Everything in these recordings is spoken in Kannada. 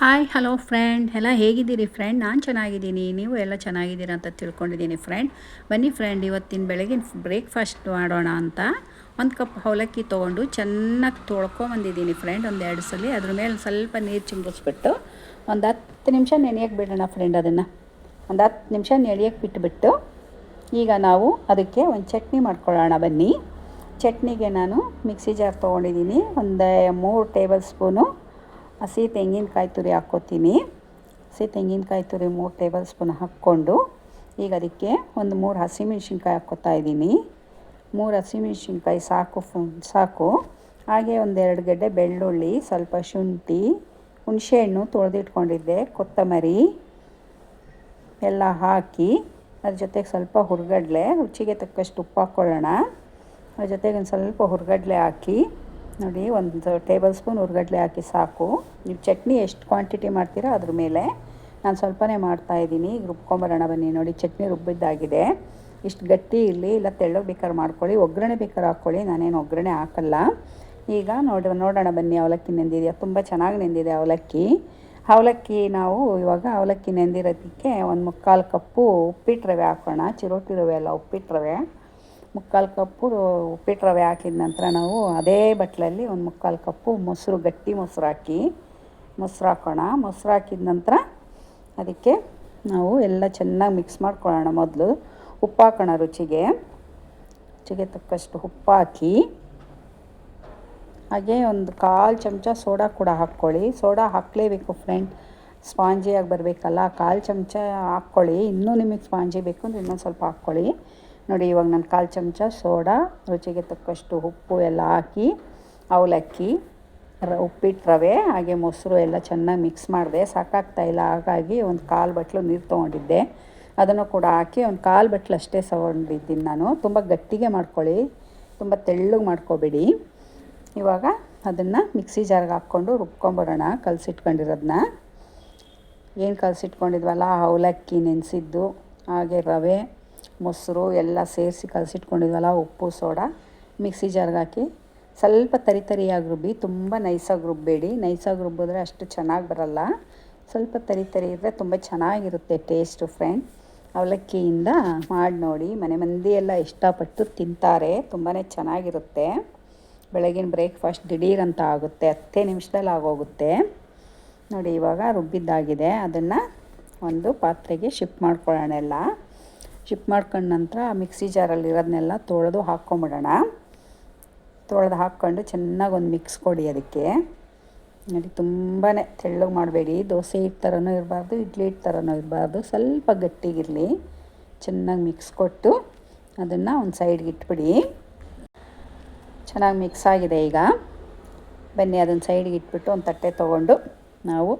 ಹಾಯ್ ಹಲೋ ಫ್ರೆಂಡ್ ಎಲ್ಲ ಹೇಗಿದ್ದೀರಿ ಫ್ರೆಂಡ್ ನಾನು ಚೆನ್ನಾಗಿದ್ದೀನಿ. ನೀವು ಎಲ್ಲ ಚೆನ್ನಾಗಿದ್ದೀರ ಅಂತ ತಿಳ್ಕೊಂಡಿದ್ದೀನಿ ಫ್ರೆಂಡ್ ಬನ್ನಿ ಫ್ರೆಂಡ್ ಇವತ್ತಿನ ಬೆಳಗಿನ ಬ್ರೇಕ್ಫಾಸ್ಟ್ ಮಾಡೋಣ ಅಂತ. ಒಂದು ಕಪ್ ಅವಲಕ್ಕಿ ತೊಗೊಂಡು ಚೆನ್ನಾಗಿ ತೊಳ್ಕೊಂಬಂದಿದ್ದೀನಿ ಫ್ರೆಂಡ್ ಒಂದು ಎರಡು ಸಲ. ಅದ್ರ ಮೇಲೆ ಸ್ವಲ್ಪ ನೀರು ಚಿಂಗಿಸ್ಬಿಟ್ಟು ಒಂದು ಹತ್ತು ನಿಮಿಷ ನೆನೆಯಕ್ಕೆ ಬಿಡೋಣ ಫ್ರೆಂಡ್ ಅದನ್ನು. ಒಂದು ಹತ್ತು ನಿಮಿಷ ನೆನೆಯಕ್ಕೆ ಬಿಟ್ಟುಬಿಟ್ಟು ಈಗ ನಾವು ಅದಕ್ಕೆ ಒಂದು ಚಟ್ನಿ ಮಾಡ್ಕೊಳ್ಳೋಣ ಬನ್ನಿ. ಚಟ್ನಿಗೆ ನಾನು ಮಿಕ್ಸಿ ಜಾರ್ ತೊಗೊಂಡಿದ್ದೀನಿ. ಒಂದು ಮೂರು ಟೇಬಲ್ ಸ್ಪೂನು ಹಸಿ ತೆಂಗಿನಕಾಯಿ ತುರಿ ಹಾಕ್ಕೋತೀನಿ. ಹಸಿ ತೆಂಗಿನಕಾಯಿ ತುರಿ ಮೂರು ಟೇಬಲ್ ಸ್ಪೂನ್ ಹಾಕ್ಕೊಂಡು ಈಗ ಅದಕ್ಕೆ ಒಂದು ಮೂರು ಹಸಿಮೆಣ್ಸಿನ್ಕಾಯಿ ಹಾಕ್ಕೋತಾ ಇದ್ದೀನಿ. ಮೂರು ಹಸಿಮೆಣ್ಸಿನ್ಕಾಯಿ ಸಾಕು ಸಾಕು. ಹಾಗೆ ಒಂದೆರಡು ಗಡ್ಡೆ ಬೆಳ್ಳುಳ್ಳಿ, ಸ್ವಲ್ಪ ಶುಂಠಿ ಹುಣಸೆಹಣ್ಣು ತೊಳೆದಿಟ್ಕೊಂಡಿದ್ದೆ, ಕೊತ್ತಂಬರಿ ಎಲ್ಲ ಹಾಕಿ ಅದ್ರ ಜೊತೆಗೆ ಸ್ವಲ್ಪ ಹುರ್ಗಡ್ಲೆ, ರುಚಿಗೆ ತಕ್ಕಷ್ಟು ಉಪ್ಪು ಹಾಕ್ಕೊಳ್ಳೋಣ. ಅದ್ರ ಜೊತೆಗೆ ಒಂದು ಸ್ವಲ್ಪ ಹುರ್ಗಡ್ಲೆ ಹಾಕಿ ನೋಡಿ, ಒಂದು ಟೇಬಲ್ ಸ್ಪೂನ್ ಹುರ್ಗಡ್ಲೆ ಹಾಕಿ ಸಾಕು. ನೀವು ಚಟ್ನಿ ಎಷ್ಟು ಕ್ವಾಂಟಿಟಿ ಮಾಡ್ತೀರೋ ಅದ್ರ ಮೇಲೆ ನಾನು ಸ್ವಲ್ಪನೇ ಮಾಡ್ತಾ ಇದ್ದೀನಿ. ಈಗ ರುಬ್ಕೊಂಬರೋಣ ಬನ್ನಿ. ನೋಡಿ, ಚಟ್ನಿ ರುಬ್ಬಿದ್ದಾಗಿದೆ. ಇಷ್ಟು ಗಟ್ಟಿ ಇರಲಿ, ಇಲ್ಲ ತೆಳ್ಳಗೆ ಬೇಕಾದ್ರೆ ಮಾಡ್ಕೊಳ್ಳಿ. ಒಗ್ಗರಣೆ ಬೇಕಾದ್ರೆ ಹಾಕ್ಕೊಳ್ಳಿ. ನಾನೇನು ಒಗ್ಗರಣೆ ಹಾಕಲ್ಲ. ಈಗ ನೋಡಿ, ನೋಡೋಣ ಬನ್ನಿ, ಅವಲಕ್ಕಿ ನೆಂದಿದೆಯಾ? ತುಂಬ ಚೆನ್ನಾಗಿ ನೆಂದಿದೆ ಅವಲಕ್ಕಿ. ಅವಲಕ್ಕಿ ನಾವು ಇವಾಗ ಅವಲಕ್ಕಿ ನೆಂದಿರೋದಕ್ಕೆ ಒಂದು ಮುಕ್ಕಾಲು ಕಪ್ಪು ಉಪ್ಪಿಟ್ಟು ರವೆ ಹಾಕೋಣ. ಚಿರೋಟಿ ರವೆ ಅಲ್ಲ ಉಪ್ಪಿಟ್ಟು ರವೆ ಮುಕ್ಕಾಲು ಕಪ್ಪು ಉಪ್ಪಿಟ್ಟು ರವೆ ಹಾಕಿದ ನಂತರ ನಾವು ಅದೇ ಬಟ್ಲಲ್ಲಿ ಒಂದು ಮುಕ್ಕಾಲು ಕಪ್ಪು ಮೊಸರು, ಗಟ್ಟಿ ಮೊಸರು ಹಾಕಿ, ಮೊಸರು ಹಾಕೋಣ. ಮೊಸರು ಹಾಕಿದ ನಂತರ ಅದಕ್ಕೆ ನಾವು ಎಲ್ಲ ಚೆನ್ನಾಗಿ ಮಿಕ್ಸ್ ಮಾಡ್ಕೊಳ್ಳೋಣ ಮೊದಲು. ಉಪ್ಪು ಹಾಕೋಣ ರುಚಿಗೆ. ರುಚಿಗೆ ತಕ್ಕಷ್ಟು ಉಪ್ಪು ಹಾಕಿ, ಹಾಗೆ ಒಂದು ಕಾಲು ಚಮಚ ಸೋಡಾ ಕೂಡ ಹಾಕ್ಕೊಳ್ಳಿ. ಸೋಡಾ ಹಾಕಲೇಬೇಕು ಫ್ರೆಂಡ್ ಸ್ಪಾಂಜಿಯಾಗಿ ಬರಬೇಕಲ್ಲ, ಕಾಲು ಚಮಚ ಹಾಕ್ಕೊಳ್ಳಿ. ಇನ್ನೂ ನಿಮಗೆ ಸ್ಪಾಂಜಿ ಬೇಕು ಅಂದರೆ ಇನ್ನೊಂದು ಸ್ವಲ್ಪ ಹಾಕ್ಕೊಳ್ಳಿ. ನೋಡಿ, ಇವಾಗ ನಾನು ಕಾಲು ಚಮಚ ಸೋಡಾ, ರುಚಿಗೆ ತಕ್ಕಷ್ಟು ಉಪ್ಪು ಎಲ್ಲ ಹಾಕಿ, ಅವಲಕ್ಕಿ, ರ ಉಪ್ಪಿಟ್ಟು ರವೆ, ಹಾಗೆ ಮೊಸರು ಎಲ್ಲ ಚೆನ್ನಾಗಿ ಮಿಕ್ಸ್ ಮಾಡಿದೆ. ಸಾಕಾಗ್ತಾಯಿಲ್ಲ ಹಾಗಾಗಿ ಒಂದು ಕಾಲು ಬಟ್ಲು ನೀರು ತೊಗೊಂಡಿದ್ದೆ. ಅದನ್ನು ಕೂಡ ಹಾಕಿ ಒಂದು ಕಾಲು ಬಟ್ಲು ಅಷ್ಟೇ ಸಗೊಂಡಿದ್ದೀನಿ ನಾನು. ತುಂಬ ಗಟ್ಟಿಗೆ ಮಾಡ್ಕೊಳ್ಳಿ, ತುಂಬ ತೆಳ್ಳಗೆ ಮಾಡ್ಕೋಬೇಡಿ. ಇವಾಗ ಅದನ್ನು ಮಿಕ್ಸಿ ಜಾರ್ಗೆ ಹಾಕ್ಕೊಂಡು ರುಬ್ಕೊಂಬರೋಣ ಕಲಸಿಟ್ಕೊಂಡಿರೋದನ್ನ ಏನು ಕಲಸಿಟ್ಕೊಂಡಿದ್ವಲ್ಲ, ಅವಲಕ್ಕಿ ನೆನೆಸಿದ್ದು, ಹಾಗೆ ರವೆ ಮೊಸರು ಎಲ್ಲ ಸೇರಿಸಿ ಕಲಸಿಟ್ಕೊಂಡಿದ್ವಲ್ಲ, ಉಪ್ಪು, ಸೋಡಾ, ಮಿಕ್ಸಿ ಜಾರ್ಗೆ ಹಾಕಿ. ಸ್ವಲ್ಪ ತರಿ ತರಿಯಾಗಿ ರುಬ್ಬಿ, ತುಂಬ ನೈಸಾಗಿ ರುಬ್ಬಬೇಡಿ ನೈಸಾಗಿ ರುಬ್ಬಿದ್ರೆ ಅಷ್ಟು ಚೆನ್ನಾಗಿ ಬರಲ್ಲ. ಸ್ವಲ್ಪ ತರಿ ತರಿ ಇದ್ದರೆ ತುಂಬ ಚೆನ್ನಾಗಿರುತ್ತೆ ಟೇಸ್ಟು ಫ್ರೆಂಡ್. ಅವಲಕ್ಕಿಯಿಂದ ಮಾಡಿ ನೋಡಿ. ಮನೆ ಮಂದಿ ಎಲ್ಲ ಇಷ್ಟಪಟ್ಟು ತಿಂತಾರೆ. ತುಂಬಾ ಚೆನ್ನಾಗಿರುತ್ತೆ. ಬೆಳಗಿನ ಬ್ರೇಕ್ಫಾಸ್ಟ್ ದಿಢೀರಂತ ಆಗುತ್ತೆ. ಹತ್ತೇ ನಿಮಿಷದಲ್ಲಿ ಆಗೋಗುತ್ತೆ. ನೋಡಿ, ಇವಾಗ ರುಬ್ಬಿದ್ದಾಗಿದೆ. ಅದನ್ನು ಒಂದು ಪಾತ್ರೆಗೆ ಶಿಫ್ಟ್ ಮಾಡ್ಕೊಳ್ಳೋಣ ಎಲ್ಲ. ಶಿಫ್ಟ್ ಮಾಡ್ಕೊಂಡ ನಂತರ ಮಿಕ್ಸಿ ಜಾರಲ್ಲಿ ಇರೋದನ್ನೆಲ್ಲ ತೊಳೆದು ಹಾಕ್ಕೊಂಬಿಡೋಣ. ತೊಳೆದು ಹಾಕ್ಕೊಂಡು ಚೆನ್ನಾಗಿ ಒಂದು ಮಿಕ್ಸ್ ಕೊಡಿ ಅದಕ್ಕೆ. ನೋಡಿ ತುಂಬಾ ತೆಳ್ಳಗೆ ಮಾಡಬೇಡಿ. ದೋಸೆ ಹಿಟ್ಟು ಥರನೂ ಇರಬಾರ್ದು, ಇಡ್ಲಿ ಹಿಟ್ಟು ಥರನೂ ಇರಬಾರ್ದು. ಸ್ವಲ್ಪ ಗಟ್ಟಿಗಿರಲಿ. ಚೆನ್ನಾಗಿ ಮಿಕ್ಸ್ ಕೊಟ್ಟು ಅದನ್ನು ಒಂದು ಸೈಡ್ಗೆ ಇಟ್ಬಿಡಿ. ಚೆನ್ನಾಗಿ ಮಿಕ್ಸ್ ಆಗಿದೆ ಈಗ. ಬನ್ನಿ, ಅದನ್ನು ಸೈಡ್ಗೆ ಇಟ್ಬಿಟ್ಟು ಒಂದು ತಟ್ಟೆ ತೊಗೊಂಡು ನಾವು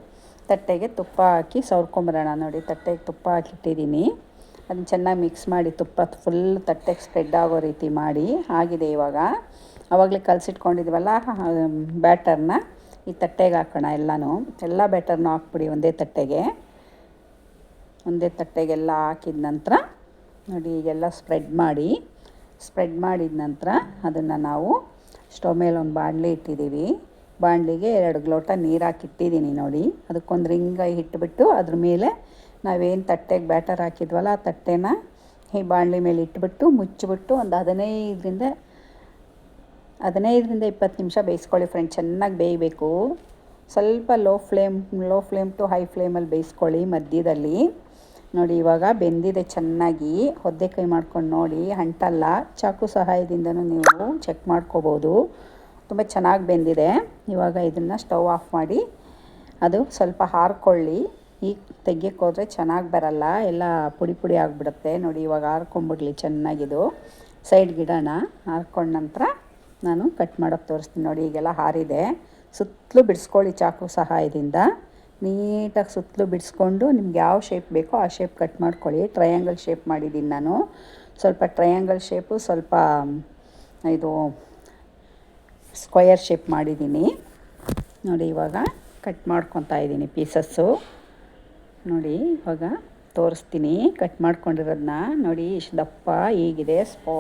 ತಟ್ಟೆಗೆ ತುಪ್ಪ ಹಾಕಿ ಸವರ್ಕೊಂಬರೋಣ ನೋಡಿ, ತಟ್ಟೆಗೆ ತುಪ್ಪ ಹಾಕಿಟ್ಟಿದ್ದೀನಿ. ಅದನ್ನ ಚೆನ್ನಾಗಿ ಮಿಕ್ಸ್ ಮಾಡಿ ತುಪ್ಪ ಫುಲ್ ತಟ್ಟೆಗೆ ಸ್ಪ್ರೆಡ್ ಆಗೋ ರೀತಿ ಮಾಡಿ, ಆಗಿದೆ ಇವಾಗ. ಆವಾಗಲೇ ಕಲಸಿಟ್ಕೊಂಡಿದ್ವಲ್ಲ ಬ್ಯಾಟರ್ನ ಈ ತಟ್ಟೆಗೆ ಹಾಕೋಣ ಎಲ್ಲನೂ. ಎಲ್ಲ ಬ್ಯಾಟರ್ನೂ ಹಾಕ್ಬಿಡಿ ಒಂದೇ ತಟ್ಟೆಗೆ. ಒಂದೇ ತಟ್ಟೆಗೆಲ್ಲ ಹಾಕಿದ ನಂತರ, ನೋಡಿ ಈಗೆಲ್ಲ ಸ್ಪ್ರೆಡ್ ಮಾಡಿ. ಸ್ಪ್ರೆಡ್ ಮಾಡಿದ ನಂತರ ಅದನ್ನು ನಾವು ಸ್ಟವ್ ಮೇಲೆ ಒಂದು ಬಾಣಲಿ ಇಟ್ಟಿದ್ದೀವಿ ಬಾಣಲಿಗೆ ಎರಡು ಲೋಟ ನೀರು ಹಾಕಿಟ್ಟಿದ್ದೀನಿ ನೋಡಿ. ಅದಕ್ಕೊಂದು ರಿಂಗಾಗಿ ಇಟ್ಬಿಟ್ಟು ಅದ್ರ ಮೇಲೆ ನಾವೇನು ತಟ್ಟೆಗೆ ಬ್ಯಾಟರ್ ಹಾಕಿದ್ವಲ್ಲ ಆ ತಟ್ಟೆನ ಈ ಬಾಣಲಿ ಮೇಲೆ ಇಟ್ಬಿಟ್ಟು ಮುಚ್ಚಿಬಿಟ್ಟು ಒಂದು ಹದಿನೈದರಿಂದ ಹದಿನೈದರಿಂದ ಇಪ್ಪತ್ತು ನಿಮಿಷ ಬೇಯಿಸ್ಕೊಳ್ಳಿ ಫ್ರೆಂಡ್ ಚೆನ್ನಾಗಿ ಬೇಯಬೇಕು. ಸ್ವಲ್ಪ low flame low flame to high ಫ್ಲೇಮಲ್ಲಿ ಬೇಯಿಸ್ಕೊಳ್ಳಿ ಮಧ್ಯದಲ್ಲಿ. ನೋಡಿ ಇವಾಗ ಬೆಂದಿದೆ ಚೆನ್ನಾಗಿ ಒದ್ದೆ ಕೈ ಮಾಡ್ಕೊಂಡು ನೋಡಿ ಅಂಟಲ್ಲ ಚಾಕು ಸಹಾಯದಿಂದನೂ ನೀವು ಚೆಕ್ ಮಾಡ್ಕೋಬೋದು. ತುಂಬ ಚೆನ್ನಾಗಿ ಬೆಂದಿದೆ. ಇವಾಗ ಇದನ್ನು ಸ್ಟವ್ ಆಫ್ ಮಾಡಿ ಅದು ಸ್ವಲ್ಪ ಹಾರ್ಕೊಳ್ಳಿ. ಈಗ ತೆಗಿಯಕ್ಕೆ ಹೋದರೆ ಚೆನ್ನಾಗಿ ಬರಲ್ಲ, ಎಲ್ಲ ಪುಡಿ ಪುಡಿ ಆಗಿಬಿಡುತ್ತೆ. ನೋಡಿ, ಇವಾಗ ಹಾರ್ಕೊಂಬಿಡ್ಲಿ ಚೆನ್ನಾಗಿದು. ಸೈಡ್ ಗಿಡನ ಹಾರ್ಕೊಂಡ ನಂತರ ನಾನು ಕಟ್ ಮಾಡೋಕ್ಕೆ ತೋರಿಸ್ತೀನಿ. ನೋಡಿ, ಈಗೆಲ್ಲ ಹಾರಿದೆ. ಸುತ್ತಲೂ ಬಿಡಿಸ್ಕೊಳ್ಳಿ ಚಾಕು ಸಹಾಯದಿಂದ. ನೀಟಾಗಿ ಸುತ್ತಲೂ ಬಿಡಿಸ್ಕೊಂಡು ನಿಮ್ಗೆ ಯಾವ ಶೇಪ್ ಬೇಕೋ ಆ ಶೇಪ್ ಕಟ್ ಮಾಡ್ಕೊಳ್ಳಿ. ಟ್ರಯಾಂಗಲ್ ಶೇಪ್ ಮಾಡಿದ್ದೀನಿ ನಾನು. ಸ್ವಲ್ಪ ಟ್ರಯಾಂಗಲ್ ಶೇಪು ಸ್ವಲ್ಪ ಇದು ಸ್ಕ್ವಯರ್ ಶೇಪ್ ಮಾಡಿದ್ದೀನಿ. ನೋಡಿ, ಇವಾಗ ಕಟ್ ಮಾಡ್ಕೊತಾ ಇದ್ದೀನಿ ಪೀಸಸ್ಸು ನೋಡಿ, ಇವಾಗ ತೋರಿಸ್ತೀನಿ. ಕಟ್ ಮಾಡ್ಕೊಂಡಿರೋದನ್ನ ನೋಡಿ ಇಷ್ಟು ದಪ್ಪ ಹೀಗಿದೆ, ಸ್ಪಾ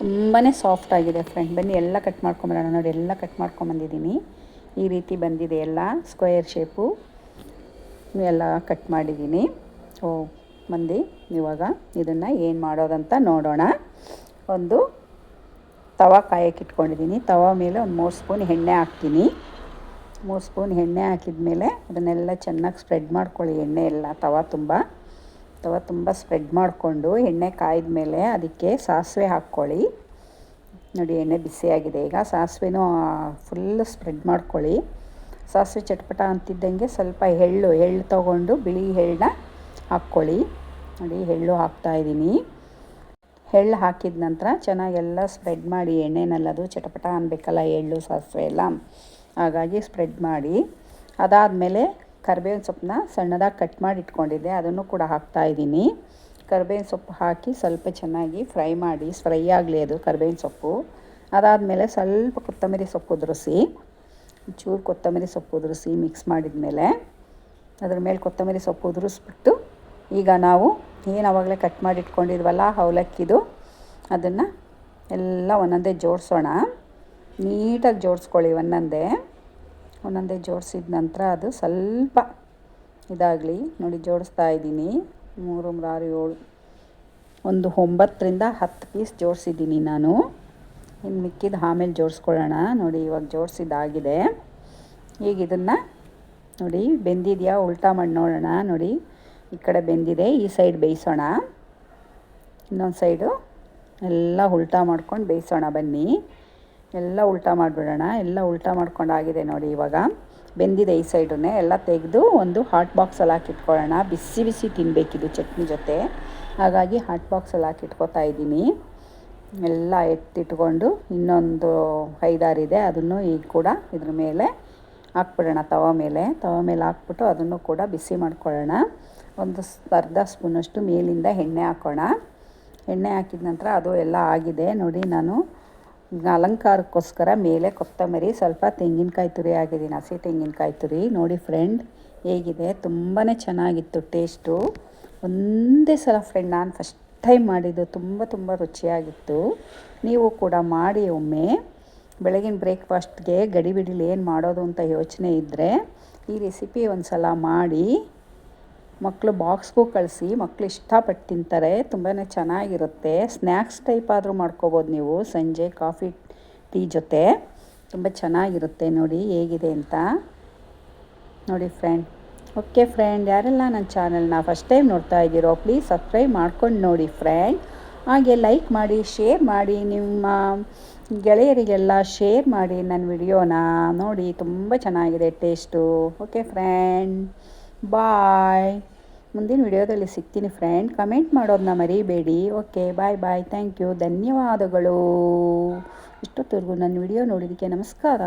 ತುಂಬಾ ಸಾಫ್ಟ್ ಆಗಿದೆ ಫ್ರೆಂಡ್ ಬನ್ನಿ, ಎಲ್ಲ ಕಟ್ ಮಾಡ್ಕೊಂಬರೋಣ. ನೋಡಿ, ಎಲ್ಲ ಕಟ್ ಮಾಡ್ಕೊಂಬಂದಿದ್ದೀನಿ. ಈ ರೀತಿ ಬಂದಿದೆ ಎಲ್ಲ ಸ್ಕ್ವೇರ್ ಶೇಪು ಎಲ್ಲ ಕಟ್ ಮಾಡಿದ್ದೀನಿ. ಓ ಮಂದಿ ಇವಾಗ ಇದನ್ನು ಏನು ಮಾಡೋದಂತ ನೋಡೋಣ. ಒಂದು ತವ ಕಾಯಕ್ಕೆ ಇಟ್ಕೊಂಡಿದ್ದೀನಿ. ತವ ಮೇಲೆ ಒಂದು ಮೂರು ಸ್ಪೂನ್ ಎಣ್ಣೆ ಹಾಕ್ತೀನಿ. ಮೂರು ಸ್ಪೂನ್ ಎಣ್ಣೆ ಹಾಕಿದ ಮೇಲೆ ಅದನ್ನೆಲ್ಲ ಚೆನ್ನಾಗಿ ಸ್ಪ್ರೆಡ್ ಮಾಡ್ಕೊಳ್ಳಿ. ಎಣ್ಣೆ ಎಲ್ಲ, ತವ ತುಂಬ. ತವ ತುಂಬ ಸ್ಪ್ರೆಡ್ ಮಾಡಿಕೊಂಡು ಎಣ್ಣೆ ಕಾಯ್ದ ಮೇಲೆ ಅದಕ್ಕೆ ಸಾಸಿವೆ ಹಾಕ್ಕೊಳ್ಳಿ. ನೋಡಿ, ಎಣ್ಣೆ ಬಿಸಿಯಾಗಿದೆ. ಈಗ ಸಾಸಿವೆನೂ ಫುಲ್ ಸ್ಪ್ರೆಡ್ ಮಾಡ್ಕೊಳ್ಳಿ. ಸಾಸಿವೆ ಚಟ್ಪಟ ಅಂತಿದ್ದಂಗೆ ಸ್ವಲ್ಪ ಎಳ್ಳು ಎಳ್ಳು ತೊಗೊಂಡು ಬಿಳಿ ಎಳ್ಳನ್ನ ಹಾಕ್ಕೊಳ್ಳಿ. ನೋಡಿ, ಎಳ್ಳು ಹಾಕ್ತಾಯಿದ್ದೀನಿ ಎಳ್ಳು ಹಾಕಿದ ನಂತರ ಚೆನ್ನಾಗೆಲ್ಲ ಸ್ಪ್ರೆಡ್ ಮಾಡಿ ಎಣ್ಣೆನಲ್ಲದು ಚಟಪಟ ಅನ್ಬೇಕಲ್ಲ, ಎಳ್ಳು, ಸಾಸಿವೆ ಎಲ್ಲ. ಹಾಗಾಗಿ ಸ್ಪ್ರೆಡ್ ಮಾಡಿ. ಅದಾದಮೇಲೆ ಕರ್ಬೇವಿನ ಸೊಪ್ಪನ್ನ ಸಣ್ಣದಾಗಿ ಕಟ್ ಮಾಡಿ ಇಟ್ಕೊಂಡಿದ್ದೆ. ಅದನ್ನು ಕೂಡ ಹಾಕ್ತಾ ಇದ್ದೀನಿ. ಕರ್ಬೇವಿನ ಸೊಪ್ಪು ಹಾಕಿ ಸ್ವಲ್ಪ ಚೆನ್ನಾಗಿ ಫ್ರೈ ಮಾಡಿ, ಫ್ರೈ ಆಗಲಿ ಅದು ಕರ್ಬೇವಿನ ಸೊಪ್ಪು. ಅದಾದಮೇಲೆ ಸ್ವಲ್ಪ ಕೊತ್ತಂಬರಿ ಸೊಪ್ಪು ಉದುರಿಸಿ ಚೂರು ಕೊತ್ತಂಬರಿ ಸೊಪ್ಪು ಉದುರಿಸಿ ಮಿಕ್ಸ್ ಮಾಡಿದ ಮೇಲೆ ಅದ್ರ ಮೇಲೆ ಕೊತ್ತಂಬರಿ ಸೊಪ್ಪು ಉದುರಿಸ್ಬಿಟ್ಟು ಈಗ ನಾವು ಏನು ಆವಾಗಲೇ ಕಟ್ ಮಾಡಿ ಇಟ್ಕೊಂಡಿದ್ವಲ್ಲ ಅವಲಕ್ಕಿದು ಅದನ್ನು ಎಲ್ಲ ಒಂದೊಂದೇ ಜೋಡಿಸೋಣ. ನೀಟಾಗಿ ಜೋಡಿಸ್ಕೊಳ್ಳಿ ಒಂದೊಂದೇ. ಒಂದೊಂದೇ ಜೋಡಿಸಿದ ನಂತರ ಅದು ಸ್ವಲ್ಪ ಇದಾಗಲಿ. ನೋಡಿ, ಜೋಡಿಸ್ತಾ ಇದ್ದೀನಿ. ಮೂರು ಆರು, ಏಳು, ಒಂದು ಒಂಬತ್ತರಿಂದ ಹತ್ತು ಪೀಸ್ ಜೋಡಿಸಿದ್ದೀನಿ ನಾನು. ಇನ್ನು ಮಿಕ್ಕಿದ ಆಮೇಲೆ ಜೋಡಿಸ್ಕೊಳ್ಳೋಣ. ನೋಡಿ, ಇವಾಗ ಜೋಡಿಸಿದ್ದಾಗಿದೆ ಈಗ ಇದನ್ನು ನೋಡಿ, ಬೆಂದಿದೆಯಾ? ಉಲ್ಟಾ ಮಾಡಿ ನೋಡೋಣ. ನೋಡಿ, ಈ ಕಡೆ ಬೆಂದಿದೆ, ಈ ಸೈಡ್ ಬೇಯಿಸೋಣ. ಇನ್ನೊಂದು ಸೈಡು ಎಲ್ಲ ಉಲ್ಟಾ ಮಾಡ್ಕೊಂಡು ಬೇಯಿಸೋಣ ಬನ್ನಿ. ಎಲ್ಲ ಉಲ್ಟಾ ಮಾಡಿಬಿಡೋಣ. ಎಲ್ಲ ಉಲ್ಟಾ ಮಾಡ್ಕೊಂಡಾಗಿದೆ ನೋಡಿ ಇವಾಗ. ಬೆಂದಿದೆ ಈ ಸೈಡನ್ನೇ. ಎಲ್ಲ ತೆಗೆದು ಒಂದು ಹಾಟ್ ಬಾಕ್ಸಲ್ಲಿ ಹಾಕಿಟ್ಕೊಳ್ಳೋಣ. ಬಿಸಿ ಬಿಸಿ ತಿನ್ನಬೇಕಿದು ಚಟ್ನಿ ಜೊತೆ. ಹಾಗಾಗಿ ಹಾಟ್ ಬಾಕ್ಸಲ್ಲಿ ಹಾಕಿಟ್ಕೋತಾ ಇದ್ದೀನಿ. ಎಲ್ಲ ಎತ್ತಿಟ್ಕೊಂಡು ಇನ್ನೊಂದು ಐದಾರಿದೆ ಅದನ್ನು ಈಗ ಕೂಡ ಇದ್ರ ಮೇಲೆ ಹಾಕ್ಬಿಡೋಣ ತವ ಮೇಲೆ. ತವ ಮೇಲೆ ಹಾಕ್ಬಿಟ್ಟು ಅದನ್ನು ಕೂಡ ಬಿಸಿ ಮಾಡ್ಕೊಳ್ಳೋಣ. ಒಂದು ಅರ್ಧ ಸ್ಪೂನಷ್ಟು ಮೇಲಿಂದ ಎಣ್ಣೆ ಹಾಕೋಣ. ಎಣ್ಣೆ ಹಾಕಿದ ನಂತರ ಅದು ಎಲ್ಲ ಆಗಿದೆ. ನೋಡಿ ನಾನು ಅಲಂಕಾರಕ್ಕೋಸ್ಕರ ಮೇಲೆ ಕೊತ್ತಂಬರಿ, ಸ್ವಲ್ಪ ತೆಂಗಿನಕಾಯಿ ತುರಿ ಆಗಿದ್ದೀನಿ ಹಸಿ ತೆಂಗಿನಕಾಯಿ ತುರಿ. ನೋಡಿ ಫ್ರೆಂಡ್ ಹೇಗಿದೆ? ತುಂಬಾ ಚೆನ್ನಾಗಿತ್ತು ಟೇಸ್ಟು ಒಂದೇ ಸಲ ಫ್ರೆಂಡ್ ನಾನು ಫಸ್ಟ್ ಟೈಮ್ ಮಾಡಿದ್ದು. ತುಂಬ ತುಂಬ ರುಚಿಯಾಗಿತ್ತು. ನೀವು ಕೂಡ ಮಾಡಿ ಒಮ್ಮೆ. ಬೆಳಗಿನ ಬ್ರೇಕ್ಫಾಸ್ಟ್ಗೆ ಗಡಿಬಿಡಿಲಿ ಏನು ಮಾಡೋದು ಅಂತ ಯೋಚನೆ ಇದ್ದರೆ ಈ ರೆಸಿಪಿ ಒಂದು ಸಲ ಮಾಡಿ. ಮಕ್ಕಳು ಬಾಕ್ಸ್ಗೂ ಕಳಿಸಿ ಮಕ್ಕಳು ಇಷ್ಟಪಟ್ಟು ತಿಂತಾರೆ ತುಂಬಾ ಚೆನ್ನಾಗಿರುತ್ತೆ. ಸ್ನ್ಯಾಕ್ಸ್ ಟೈಪ್ ಆದರೂ ಮಾಡ್ಕೋಬೋದು ನೀವು, ಸಂಜೆ ಕಾಫಿ, ಟೀ ಜೊತೆ. ತುಂಬ ಚೆನ್ನಾಗಿರುತ್ತೆ ನೋಡಿ, ಹೇಗಿದೆ ಅಂತ. ನೋಡಿ ಫ್ರೆಂಡ್ ಓಕೆ ಫ್ರೆಂಡ್ ಯಾರೆಲ್ಲ ನನ್ನ ಚಾನಲ್ನ ಫಸ್ಟ್ ಟೈಮ್ ನೋಡ್ತಾ ಇದ್ದೀರೋ ಪ್ಲೀಸ್ ಸಬ್ಸ್ಕ್ರೈಬ್ ಮಾಡ್ಕೊಂಡು ನೋಡಿ ಫ್ರೆಂಡ್ ಹಾಗೆ ಲೈಕ್ ಮಾಡಿ ಶೇರ್ ಮಾಡಿ, ನಿಮ್ಮ ಗೆಳೆಯರಿಗೆಲ್ಲ ಶೇರ್ ಮಾಡಿ ನನ್ನ ವಿಡಿಯೋನ ನೋಡಿ, ತುಂಬ ಚೆನ್ನಾಗಿದೆ ಟೇಸ್ಟು ಓಕೆ ಫ್ರೆಂಡ್ ಬಾಯ್. ಮುಂದಿನ ವಿಡಿಯೋದಲ್ಲಿ ಸಿಗ್ತೀನಿ ಫ್ರೆಂಡ್ ಕಮೆಂಟ್ ಮಾಡೋದನ್ನ ಮರಿಬೇಡಿ. Okay bye bye thank you ಧನ್ಯವಾದಗಳು. ಇಷ್ಟೊತ್ತವರೆಗೂ ನನ್ನ ವಿಡಿಯೋ ನೋಡಿದ್ದಕ್ಕೆ ನಮಸ್ಕಾರ.